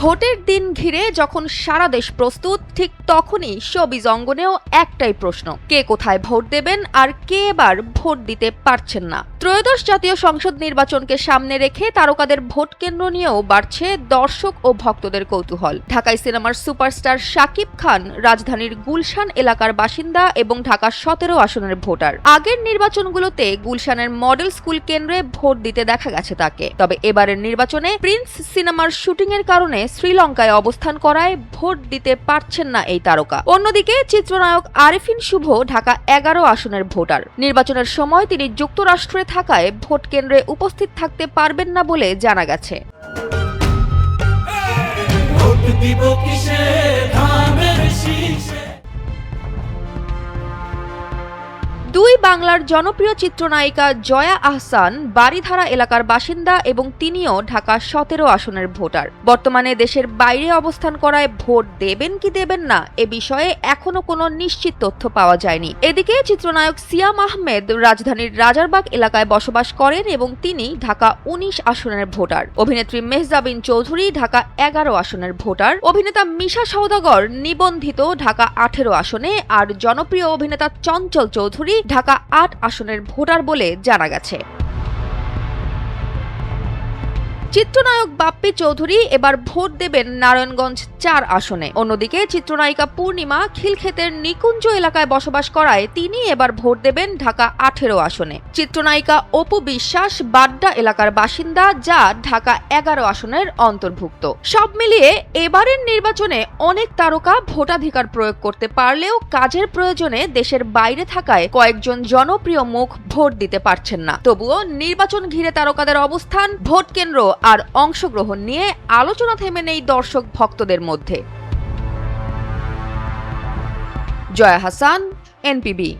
ভোটের দিন ঘিরে যখন সারা দেশ প্রস্তুত, ঠিক তখনই শোবিজ অঙ্গনেও একটাই প্রশ্ন, কে কোথায় ভোট দেবেন আর কে এবার ভোট দিতে পারছেন না। ত্রয়োদশ জাতীয় সংসদ নির্বাচনকে সামনে রেখে তারকাদের ভোট কেন্দ্র নিয়েও বাড়ছে দর্শক ও ভক্তদের কৌতূহল। ঢাকায় সিনেমার সুপারস্টার শাকিব খান, রাজধানীর গুলশান এলাকার বাসিন্দা এবং ঢাকার সতেরো আসনের ভোটার। আগের নির্বাচনগুলোতে গুলশানের মডেল স্কুল কেন্দ্রে ভোট দিতে দেখা গেছে তাকে। তবে এবারের নির্বাচনে প্রিন্স সিনেমার শুটিং এর কারণে শ্রীলঙ্কায় অবস্থান করায় ভোট দিতে পারছেন না এই তারকা। অন্যদিকে চিত্রনায়ক আরেফিন শুভ ঢাকা এগারো আসনের ভোটার। নির্বাচনের সময় তিনি যুক্তরাষ্ট্রে থাকায় ভোট কেন্দ্রে উপস্থিত থাকতে পারবেন না বলে জানা গেছে। দুই বাংলার জনপ্রিয় চিত্রনায়িকা জয়া আহসান বাড়িধারা এলাকার বাসিন্দা এবং তিনিও ঢাকা সতেরো আসনের ভোটার। বর্তমানে দেশের বাইরে অবস্থান করায় ভোট দেবেন কি দেবেন না এ বিষয়ে এখনও কোনো নিশ্চিত তথ্য পাওয়া যায়নি। এদিকে চিত্রনায়ক সিয়াম আহমেদ রাজধানীর রাজারবাগ এলাকায় বসবাস করেন এবং তিনি ঢাকা উনিশ আসনের ভোটার। অভিনেত্রী মেহজাবিন চৌধুরী ঢাকা এগারো আসনের ভোটার। অভিনেতা মিশা সওদাগর নিবন্ধিত ঢাকা আঠেরো আসনে। আর জনপ্রিয় অভিনেতা চঞ্চল চৌধুরী ঢাকা আট আসনের ভোটার বলে জানা গেছে। চিত্রনায়ক বাপ্পি চৌধুরী এবার ভোট দেবেন নারায়ণগঞ্জ চার আসনে। অন্যদিকে চিত্রনায়িকা পূর্ণিমা খিলক্ষেতের নিকুঞ্জ এলাকায় বসবাস করায় তিনি এবার ভোট দেবেন ঢাকা আঠেরো আসনে। চিত্রনায়িকা অপু বিশ্বাস বাড্ডা এলাকার বাসিন্দা যা ঢাকা এগারো আসনের অন্তর্ভুক্ত। সব মিলিয়ে এবারের নির্বাচনে অনেক তারকা ভোটাধিকার প্রয়োগ করতে পারলেও কাজের প্রয়োজনে দেশের বাইরে থাকায় কয়েকজন জনপ্রিয় মুখ ভোট দিতে পারছেন না। তবুও নির্বাচন ঘিরে তারকাদের অবস্থান, ভোট কেন্দ্র আর অংশগ্রহণ নিয়ে আলোচনা থেমে নেই দর্শক ভক্তদের মধ্যে। জয়া হাসান এনপিবি।